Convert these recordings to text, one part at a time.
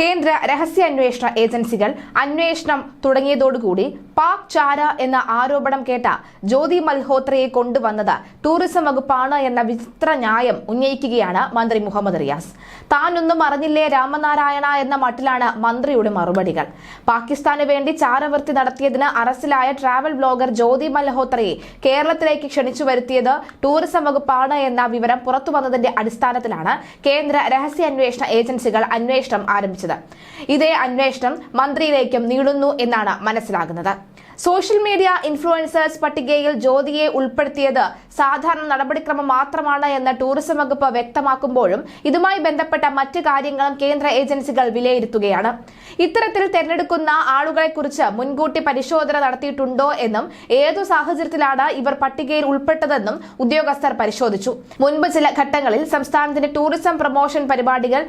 കേന്ദ്ര രഹസ്യാന്വേഷണ ഏജൻസികൾ അന്വേഷണം തുടങ്ങിയതോടുകൂടി പാക് ചാര എന്ന ആരോപണം കേട്ട ജ്യോതി മൽഹോത്രയെ കൊണ്ടുവന്നത് ടൂറിസം വകുപ്പാണ് എന്ന വിചിത്ര ന്യായം ഉന്നയിക്കുകയാണ് മന്ത്രി മുഹമ്മദ് റിയാസ്. താനൊന്നും അറിഞ്ഞില്ലേ രാമനാരായണ എന്ന മട്ടിലാണ് മന്ത്രിയുടെ മറുപടികൾ. പാകിസ്ഥാന് വേണ്ടി ചാരവൃത്തി നടത്തിയതിന് അറസ്റ്റിലായ ട്രാവൽ ബ്ലോഗർ ജ്യോതി മൽഹോത്രയെ കേരളത്തിലേക്ക് ക്ഷണിച്ചു വരുത്തിയത് ടൂറിസം വകുപ്പാണ് എന്ന വിവരം പുറത്തുവന്നതിന്റെ അടിസ്ഥാനത്തിലാണ് കേന്ദ്ര രഹസ്യാന്വേഷണ ഏജൻസികൾ അന്വേഷണം ആരംഭിച്ചത്. ഇതേ അന്വേഷണം മന്ത്രിയിലേക്കും നീളുന്നു എന്നാണ് മനസ്സിലാകുന്നത്. സോഷ്യൽ മീഡിയ ഇൻഫ്ലുവൻസേഴ്സ് പട്ടികയിൽ ജ്യോതിയെ ഉൾപ്പെടുത്തിയത് സാധാരണ നടപടിക്രമം മാത്രമാണ് എന്ന് ടൂറിസം വകുപ്പ് വ്യക്തമാക്കുമ്പോഴും ഇതുമായി ബന്ധപ്പെട്ട മറ്റു കാര്യങ്ങളും കേന്ദ്ര ഏജൻസികൾ വിലയിരുത്തുകയാണ്. ഇത്തരത്തിൽ തെരഞ്ഞെടുക്കുന്ന ആളുകളെക്കുറിച്ച് മുൻകൂട്ടി പരിശോധന നടത്തിയിട്ടുണ്ടോ എന്നും ഏതു സാഹചര്യത്തിലാണ് ഇവർ പട്ടികയിൽ ഉൾപ്പെട്ടതെന്നും ഉദ്യോഗസ്ഥർ പരിശോധിച്ചു. മുൻപ് ചില ഘട്ടങ്ങളിൽ സംസ്ഥാനത്തിന്റെ ടൂറിസം പ്രൊമോഷൻ പരിപാടികൾ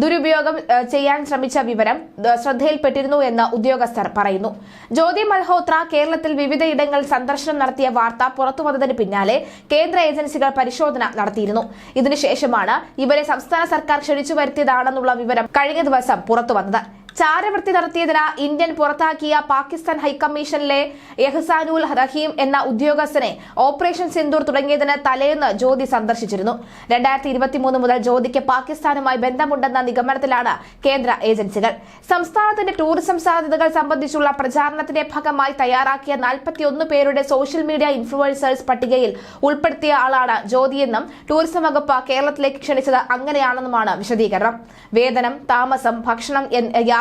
ദുരുപയോഗം ചെയ്യാൻ ശ്രമിച്ച വിവരം ശ്രദ്ധയിൽപ്പെട്ടിരുന്നു എന്ന് ഉദ്യോഗസ്ഥർ പറയുന്നു. ജ്യോതി മൽഹോത്ര കേരളത്തിൽ വിവിധയിടങ്ങൾ സന്ദർശനം നടത്തിയ വാർത്ത പുറത്തുവന്നതിന് പിന്നാലെ കേന്ദ്ര ഏജൻസികൾ പരിശോധന നടത്തിയിരുന്നു. ഇതിനുശേഷമാണ് ഇവരെ സംസ്ഥാന സർക്കാർ ക്ഷണിച്ചു വരുത്തിയതാണെന്നുള്ള വിവരം കഴിഞ്ഞ ദിവസം പുറത്തുവന്നത്. ചാരവൃത്തി നടത്തിയതിന് ഇന്ത്യൻ പുറത്താക്കിയ പാകിസ്ഥാൻ ഹൈക്കമ്മീഷനിലെ എഹ്സാനുൽ റഹീം എന്ന ഉദ്യോഗസ്ഥനെ ഓപ്പറേഷൻ സിന്ദൂർ തുടങ്ങിയതിന് തലേന്ന് ജ്യോതി സന്ദർശിച്ചിരുന്നു. രണ്ടായിരത്തി ഇരുപത്തിമൂന്ന് മുതൽ ജ്യോതിക്ക് പാകിസ്ഥാനുമായി ബന്ധമുണ്ടെന്ന നിഗമനത്തിലാണ് കേന്ദ്ര ഏജൻസികൾ. സംസ്ഥാനത്തിന്റെ ടൂറിസം സാധ്യതകൾ സംബന്ധിച്ചുള്ള പ്രചാരണത്തിന്റെ ഭാഗമായി തയ്യാറാക്കിയ നാൽപ്പത്തിയൊന്ന് പേരുടെ സോഷ്യൽ മീഡിയ ഇൻഫ്ലുവൻസേഴ്സ് പട്ടികയിൽ ഉൾപ്പെടുത്തിയ ആളാണ് ജ്യോതിയെന്നും ടൂറിസം വകുപ്പ് കേരളത്തിലേക്ക് ക്ഷണിച്ചത് അങ്ങനെയാണെന്നുമാണ് വിശദീകരണം. വേതനം താമസം ഭക്ഷണം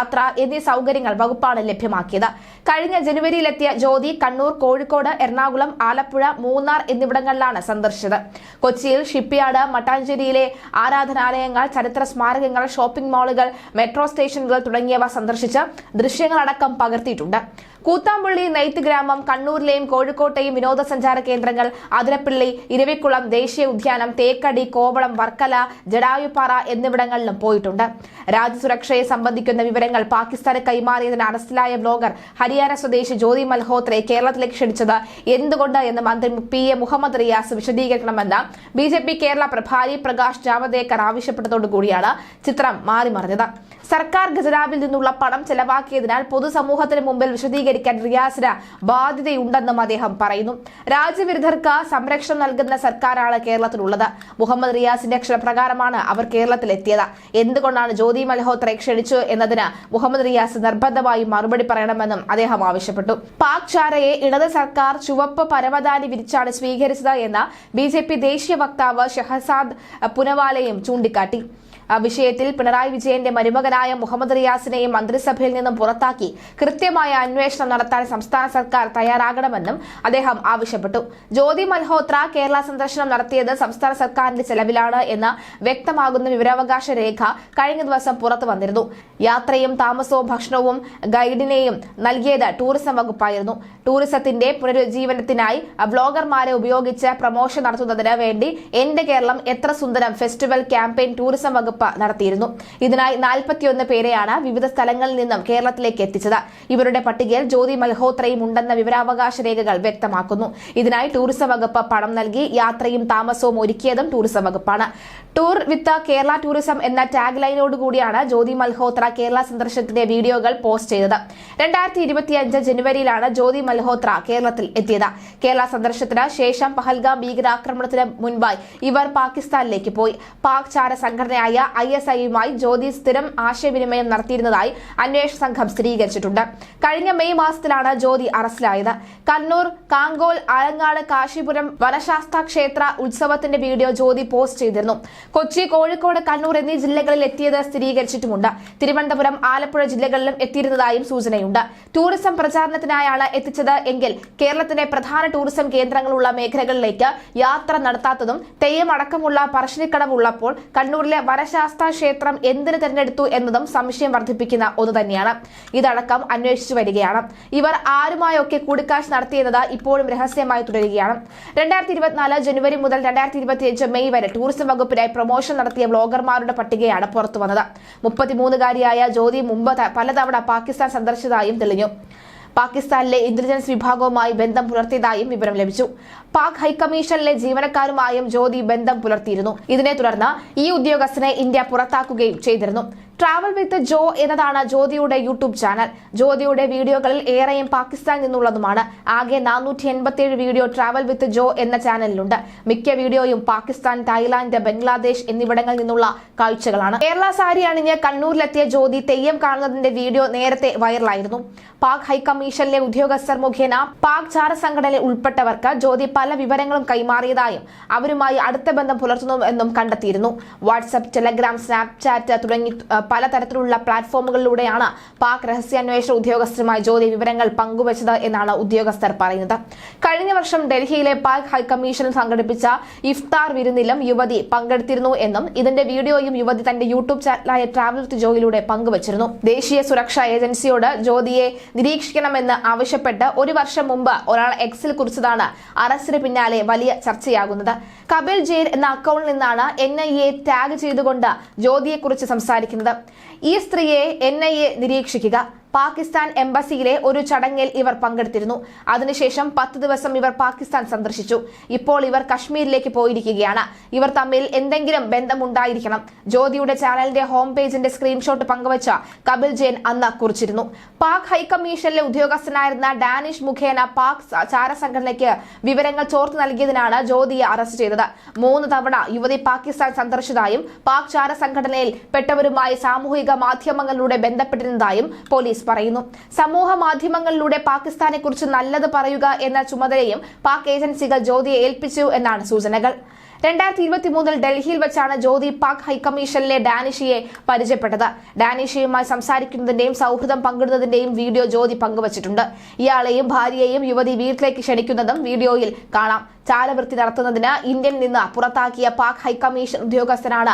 യാത്ര എന്നീ സൗകര്യങ്ങൾ വകുപ്പാണ് ലഭ്യമാക്കിയത്. കഴിഞ്ഞ ജനുവരിയിലെത്തിയ ജ്യോതി കണ്ണൂർ കോഴിക്കോട് എറണാകുളം ആലപ്പുഴ മൂന്നാർ എന്നിവിടങ്ങളിലാണ് സന്ദർശിച്ചത്. കൊച്ചിയിൽ ഷിപ്പ്യാർഡ് മട്ടാഞ്ചേരിയിലെ ആരാധനാലയങ്ങൾ ചരിത്ര സ്മാരകങ്ങൾ ഷോപ്പിംഗ് മാളുകൾ മെട്രോ സ്റ്റേഷനുകൾ തുടങ്ങിയവ സന്ദർശിച്ച് ദൃശ്യങ്ങളടക്കം പകർത്തിയിട്ടുണ്ട്. കൂത്താമ്പള്ളി നെയ്ത്ത് ഗ്രാമം കണ്ണൂരിലെയും കോഴിക്കോട്ടെയും വിനോദസഞ്ചാര കേന്ദ്രങ്ങൾ അതിരപ്പിള്ളി ഇരവിക്കുളം ദേശീയ ഉദ്യാനം തേക്കടി കോവളം വർക്കല ജടായുപ്പാറ എന്നിവിടങ്ങളിലും പോയിട്ടുണ്ട്. രാജ്യസുരക്ഷയെ സംബന്ധിക്കുന്ന വിവരങ്ങൾ പാകിസ്ഥാന് കൈമാറിയതിന് അറസ്റ്റിലായ ബ്ലോഗർ ഹരിയാന സ്വദേശി ജ്യോതി മൽഹോത്രയെ കേരളത്തിലേക്ക് ക്ഷണിച്ചത് എന്തുകൊണ്ട് എന്ന് മന്ത്രി പി എ മുഹമ്മദ് റിയാസ് വിശദീകരിക്കണമെന്ന് ബി കേരള പ്രഭാരി പ്രകാശ് ജാവദേക്കർ ആവശ്യപ്പെട്ടതോടുകൂടിയാണ് ചിത്രം മാറിമറിഞ്ഞത്. സർക്കാർ ഖജനാവിൽ നിന്നുള്ള പണം ചെലവാക്കിയതിനാൽ പൊതുസമൂഹത്തിന് മുമ്പിൽ വിശദീകരിക്കാൻ റിയാസിന് ബാധ്യതയുണ്ടെന്നും അദ്ദേഹം പറയുന്നു. രാജ്യവിരുദ്ധർക്ക് സംരക്ഷണം നൽകുന്ന സർക്കാരാണ് കേരളത്തിലുള്ളത്. മുഹമ്മദ് റിയാസിന്റെ അക്ഷരപ്രകാരമാണ് അവർ കേരളത്തിലെത്തിയത്. എന്തുകൊണ്ടാണ് ജ്യോതി മൽഹോത്രയെ ക്ഷണിച്ചു എന്നതിന് മുഹമ്മദ് റിയാസ് നിർബന്ധമായും മറുപടി പറയണമെന്നും അദ്ദേഹം ആവശ്യപ്പെട്ടു. പാക് ചാരയെ ഇടത് സർക്കാർ ചുവപ്പ് പരവതാനി വിരിച്ചാണ് സ്വീകരിച്ചത് എന്ന് ബി ദേശീയ വക്താവ് ഷെഹസാദ് പുനവാലയും ചൂണ്ടിക്കാട്ടി. വിഷയത്തിൽ പിണറായി വിജയന്റെ മരുമകനായ മുഹമ്മദ് റിയാസിനെയും മന്ത്രിസഭയിൽ നിന്നും പുറത്താക്കി കൃത്യമായ അന്വേഷണം നടത്താൻ സംസ്ഥാന സർക്കാർ തയ്യാറാകണമെന്നും അദ്ദേഹം ആവശ്യപ്പെട്ടു. ജ്യോതി മൽഹോത്ര കേരള സന്ദർശനം നടത്തിയത് സംസ്ഥാന സർക്കാരിന്റെ ചെലവിലാണ് എന്ന വ്യക്തമാകുന്ന വിവരാവകാശ രേഖ കഴിഞ്ഞ ദിവസം പുറത്തു വന്നിരുന്നു. യാത്രയും താമസവും ഭക്ഷണവും ഗൈഡിനെയും നൽകിയത് ടൂറിസം വകുപ്പായിരുന്നു. ടൂറിസത്തിന്റെ പുനരുജ്ജീവനത്തിനായി ബ്ലോഗർമാരെ ഉപയോഗിച്ച് പ്രമോഷൻ നടത്തുന്നതിന് വേണ്ടി എന്റെ കേരളം എത്ര സുന്ദരം ഫെസ്റ്റിവൽ ക്യാമ്പയിൻ ടൂറിസം വകുപ്പ് നടത്തിയിരുന്നു. ഇതിനായി നാൽപ്പത്തിയൊന്ന് പേരെയാണ് വിവിധ സ്ഥലങ്ങളിൽ നിന്നും കേരളത്തിലേക്ക് എത്തിച്ചത്. ഇവരുടെ പട്ടികയിൽ ജ്യോതി മൽഹോത്രയും ഉണ്ടെന്ന വിവരാവകാശ രേഖകൾ വ്യക്തമാക്കുന്നു. ഇതിനായി ടൂറിസം വകുപ്പ് പണം നൽകി യാത്രയും താമസവും ഒരുക്കിയതും ടൂറിസം വകുപ്പാണ്. ടൂർ വിത്ത് കേരള ടൂറിസം എന്ന ടാഗ് ലൈനോട് കൂടിയാണ് ജ്യോതി മൽഹോത്ര കേരള സന്ദർശനത്തിന്റെ വീഡിയോകൾ പോസ്റ്റ് ചെയ്തത്. രണ്ടായിരത്തി ഇരുപത്തിയഞ്ച് ജനുവരിയിലാണ് ജ്യോതി മൽഹോത്ര കേരളത്തിൽ എത്തിയത്. കേരള സന്ദർശനത്തിന് ശേഷം പഹൽഗാം ഭീകരാക്രമണത്തിന് മുൻപായി ഇവർ പാകിസ്ഥാനിലേക്ക് പോയി. പാക് ചാര സംഘടനയായ ഐ എസ് ഐയുമായി ജ്യോതി സ്ഥിരം ആശയവിനിമയം നടത്തിയിരുന്നതായി അന്വേഷണ സംഘം സ്ഥിരീകരിച്ചിട്ടുണ്ട്. കഴിഞ്ഞ മെയ് മാസത്തിലാണ് ജ്യോതി അറസ്റ്റിലായത്. കണ്ണൂർ കാങ്കോൽ ആലങ്ങാട് കാശിപുരം വനശാസ്ത്ര ക്ഷേത്ര ഉത്സവത്തിന്റെ വീഡിയോ ജ്യോതി പോസ്റ്റ് ചെയ്തിരുന്നു. കൊച്ചി കോഴിക്കോട് കണ്ണൂർ എന്നീ ജില്ലകളിൽ എത്തിയത് സ്ഥിരീകരിച്ചിട്ടുമുണ്ട്. തിരുവനന്തപുരം ആലപ്പുഴ ജില്ലകളിലും എത്തിയിരുന്നതായും സൂചനയുണ്ട്. ടൂറിസം പ്രചാരണത്തിനായാണ് എത്തിച്ചത് എങ്കിൽ കേരളത്തിലെ പ്രധാന ടൂറിസം കേന്ദ്രങ്ങളുള്ള മേഖലകളിലേക്ക് യാത്ര നടത്താത്തതും തെയ്യം അടക്കമുള്ള പറശ്ശിനിക്കടവുള്ളപ്പോൾ കണ്ണൂരിലെ വനശാസ്ത്ര ക്ഷേത്രം എന്തിനു തെരഞ്ഞെടുത്തു എന്നതും സംശയം വർദ്ധിപ്പിക്കുന്ന ഒന്ന് തന്നെയാണ്. ഇതടക്കം അന്വേഷിച്ചു വരികയാണ്. ഇവർ ആരുമായൊക്കെ കൂടിക്കാഴ്ച നടത്തിയെന്നത് ഇപ്പോഴും രഹസ്യമായി തുടരുകയാണ്. രണ്ടായിരത്തി ഇരുപത്തിനാല് ജനുവരി മുതൽ രണ്ടായിരത്തി ഇരുപത്തിയഞ്ച് മെയ് വരെ ടൂറിസം വകുപ്പിനായി പ്രൊമോഷൻ നടത്തിയ ബ്ലോഗർമാരുടെ പട്ടികയാണ് പുറത്തു വന്നത്. മുപ്പത്തിമൂന്നുകാരിയായ ജ്യോതി മുമ്പ് പലതവണ പാകിസ്ഥാൻ സന്ദർശിച്ചതായും തെളിഞ്ഞു. പാകിസ്ഥാനിലെ ഇന്റലിജൻസ് വിഭാഗവുമായി ബന്ധം പുലർത്തിയതായും വിവരം ലഭിച്ചു. പാക് ഹൈക്കമ്മീഷനിലെ ജീവനക്കാരുമായും ജ്യോതി ബന്ധം പുലർത്തിയിരുന്നു. ഇതിനെ തുടർന്ന് ഈ ഉദ്യോഗസ്ഥനെ ഇന്ത്യ പുറത്താക്കുകയും ചെയ്തിരുന്നു. ട്രാവൽ വിത്ത് ജോ എന്നതാണ് ജ്യോതിയുടെ യൂട്യൂബ് ചാനൽ. ജ്യോതിയുടെ വീഡിയോകളിൽ ഏറെയും പാകിസ്ഥാനിൽ നിന്നുള്ളതുമാണ്. ആകെ നാനൂറ്റി എൺപത്തിയേഴ് വീഡിയോ ട്രാവൽ വിത്ത് ജോ എന്ന ചാനലിലുണ്ട്. മിക്ക വീഡിയോയും പാകിസ്ഥാൻ തായ്ലാന്റ് ബംഗ്ലാദേശ് എന്നിവിടങ്ങളിൽ നിന്നുള്ള കാഴ്ചകളാണ്. കേരള സാരി അണിഞ്ഞ് കണ്ണൂരിലെത്തിയ ജ്യോതി തെയ്യം കാണുന്നതിന്റെ വീഡിയോ നേരത്തെ വൈറലായിരുന്നു. പാക് ഹൈക്കമ്മീഷനിലെ ഉദ്യോഗസ്ഥർ മുഖേന പാക് ചാര സംഘടനയിൽ ഉൾപ്പെട്ടവർക്ക് ജ്യോതി പല വിവരങ്ങളും കൈമാറിയതായും അവരുമായി അടുത്ത ബന്ധം പുലർത്തുന്നു എന്നും കണ്ടെത്തിയിരുന്നു. വാട്സ്ആപ്പ് ടെലഗ്രാം സ്നാപ്ചാറ്റ് തുടങ്ങി പലതരത്തിലുള്ള പ്ലാറ്റ്ഫോമുകളിലൂടെയാണ് പാക് രഹസ്യാന്വേഷണ ഉദ്യോഗസ്ഥരുമായി ജ്യോതി വിവരങ്ങൾ പങ്കുവച്ചത് എന്നാണ് ഉദ്യോഗസ്ഥർ പറയുന്നത്. കഴിഞ്ഞ വർഷം ഡൽഹിയിലെ പാക് ഹൈക്കമ്മീഷനിൽ സംഘടിപ്പിച്ച ഇഫ്താർ വിരുന്നിലും യുവതി പങ്കെടുത്തിരുന്നു എന്നും ഇതിന്റെ വീഡിയോയും യുവതി തന്റെ യൂട്യൂബ് ചാനലായ ട്രാവൽ വിത്ത് ജോയിലൂടെ പങ്കുവച്ചിരുന്നു. ദേശീയ സുരക്ഷാ ഏജൻസിയോട് ജ്യോതിയെ നിരീക്ഷിക്കണമെന്ന് ആവശ്യപ്പെട്ട് ഒരു വർഷം മുമ്പ് ഒരാൾ എക്സിൽ കുറിച്ചതാണ് അറസ്റ്റിന് പിന്നാലെ വലിയ ചർച്ചയാകുന്നത്. കപിൽ ജെയിൻ എന്ന അക്കൗണ്ടിൽ നിന്നാണ് എൻ ഐ എ ടാഗ് ചെയ്തുകൊണ്ട് ജ്യോതിയെക്കുറിച്ച് സംസാരിക്കുന്നത്. ഈ സ്ത്രീയെ എൻ ഐ എ നിരീക്ഷിക്കുക. പാകിസ്ഥാൻ എംബസിയിലെ ഒരു ചടങ്ങിൽ ഇവർ പങ്കെടുത്തിരുന്നു. അതിനുശേഷം പത്ത് ദിവസം ഇവർ പാകിസ്ഥാൻ സന്ദർശിച്ചു. ഇപ്പോൾ ഇവർ കശ്മീരിലേക്ക് പോയിരിക്കുകയാണ്. ഇവർ തമ്മിൽ എന്തെങ്കിലും ബന്ധമുണ്ടായിരിക്കണം. ജ്യോതിയുടെ ചാനലിന്റെ ഹോം പേജിന്റെ സ്ക്രീൻഷോട്ട് പങ്കുവച്ച കപിൽ ജെയിൻ അന്ന് കുറിച്ചിരുന്നു. പാക് ഹൈക്കമ്മീഷനിലെ ഉദ്യോഗസ്ഥനായിരുന്ന ഡാനിഷ് മുഖേന പാക് ചാരസംഘടനയ്ക്ക് വിവരങ്ങൾ ചോർത്ത് നൽകിയതിനാണ് ജ്യോതിയെ അറസ്റ്റ് ചെയ്തത്. മൂന്ന് തവണ യുവതി പാകിസ്ഥാൻ സന്ദർശിച്ചതായും പാക് ചാര സംഘടനയിൽ പെട്ടവരുമായി സാമൂഹിക മാധ്യമങ്ങളിലൂടെ ബന്ധപ്പെട്ടിരുന്നതായും പോലീസ് പറയുന്നു. സമൂഹ മാധ്യമങ്ങളിലൂടെ പാകിസ്ഥാനെ കുറിച്ച് നല്ലത് പറയുക എന്ന ചുമതലയും പാക് ഏജൻസികൾ ജ്യോതിയെ ഏൽപ്പിച്ചു എന്നാണ് സൂചനകൾ. രണ്ടായിരത്തി ഇരുപത്തി മൂന്നിൽ ഡൽഹിയിൽ വെച്ചാണ് ജ്യോതി പാക് ഹൈക്കമ്മീഷനിലെ ഡാനിഷിയെ പരിചയപ്പെട്ടത്. ഡാനിഷിയുമായി സംസാരിക്കുന്നതിന്റെയും സൗഹൃദം പങ്കിടുന്നതിന്റെയും വീഡിയോ ജ്യോതി പങ്കുവച്ചിട്ടുണ്ട്. ഇയാളെയും ഭാര്യയെയും യുവതി വീട്ടിലേക്ക് ക്ഷണിക്കുന്നതും വീഡിയോയിൽ കാണാം. ചാലവൃത്തി നടത്തുന്നതിന് ഇന്ത്യൻ നിന്ന് പുറത്താക്കിയ പാക് ഹൈക്കമ്മീഷൻ ഉദ്യോഗസ്ഥനാണ്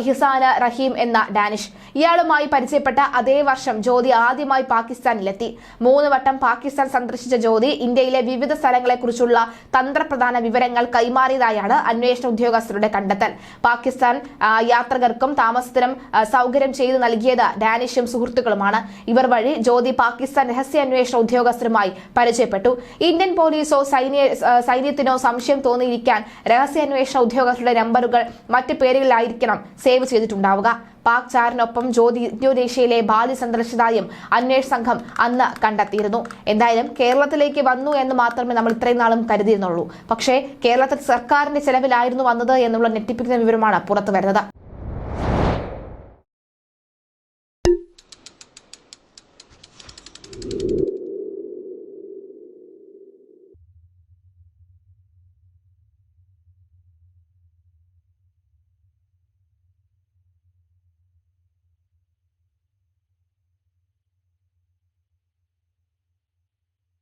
ഇഹ്സാന റഹീം എന്ന ഡാനിഷ്. ഇയാളുമായി പരിചയപ്പെട്ട അതേ വർഷം ജ്യോതി ആദ്യമായി പാകിസ്ഥാനിലെത്തി. മൂന്ന് വട്ടം പാകിസ്ഥാൻ സന്ദർശിച്ച ജ്യോതി ഇന്ത്യയിലെ വിവിധ സ്ഥലങ്ങളെക്കുറിച്ചുള്ള തന്ത്രപ്രധാന വിവരങ്ങൾ കൈമാറിയതായാണ് അന്വേഷണ. ഉദ്യോഗസ്ഥരുടെ കണ്ടെത്തൽ. പാകിസ്ഥാൻ യാത്രകർക്കും താമസത്തിനും സൗകര്യം ചെയ്തു നൽകിയത് ഡാനിഷും സുഹൃത്തുക്കളുമാണ്. ഇവർ വഴി ജ്യോതി പാകിസ്ഥാൻ രഹസ്യാന്വേഷണ ഉദ്യോഗസ്ഥരുമായി പരിചയപ്പെട്ടു. ഇന്ത്യൻ പോലീസോ സൈന്യ സൈന്യത്തിനോ സംശയം തോന്നിയിരിക്കാൻ രഹസ്യാന്വേഷണ ഉദ്യോഗസ്ഥരുടെ നമ്പറുകൾ മറ്റ് പേരുകളിലായിരിക്കണം സേവ് ചെയ്തിട്ടുണ്ടാവുക. പാക് ചാറിനൊപ്പം ജ്യോതി ഇന്തോനേഷ്യയിലെ ബാലി സന്ദർശിച്ചതായും അന്വേഷണ സംഘം അന്ന് കണ്ടെത്തിയിരുന്നു. എന്തായാലും കേരളത്തിലേക്ക് വന്നു എന്ന് മാത്രമേ നമ്മൾ ഇത്രയും നാളും കരുതിയിരുന്നുള്ളൂ. പക്ഷേ കേരളത്തിൽ സർക്കാരിന്റെ ചെലവിലായിരുന്നു വന്നത് എന്നുള്ള ഞെട്ടിപ്പിക്കുന്ന വിവരമാണ് പുറത്തു വരുന്നത്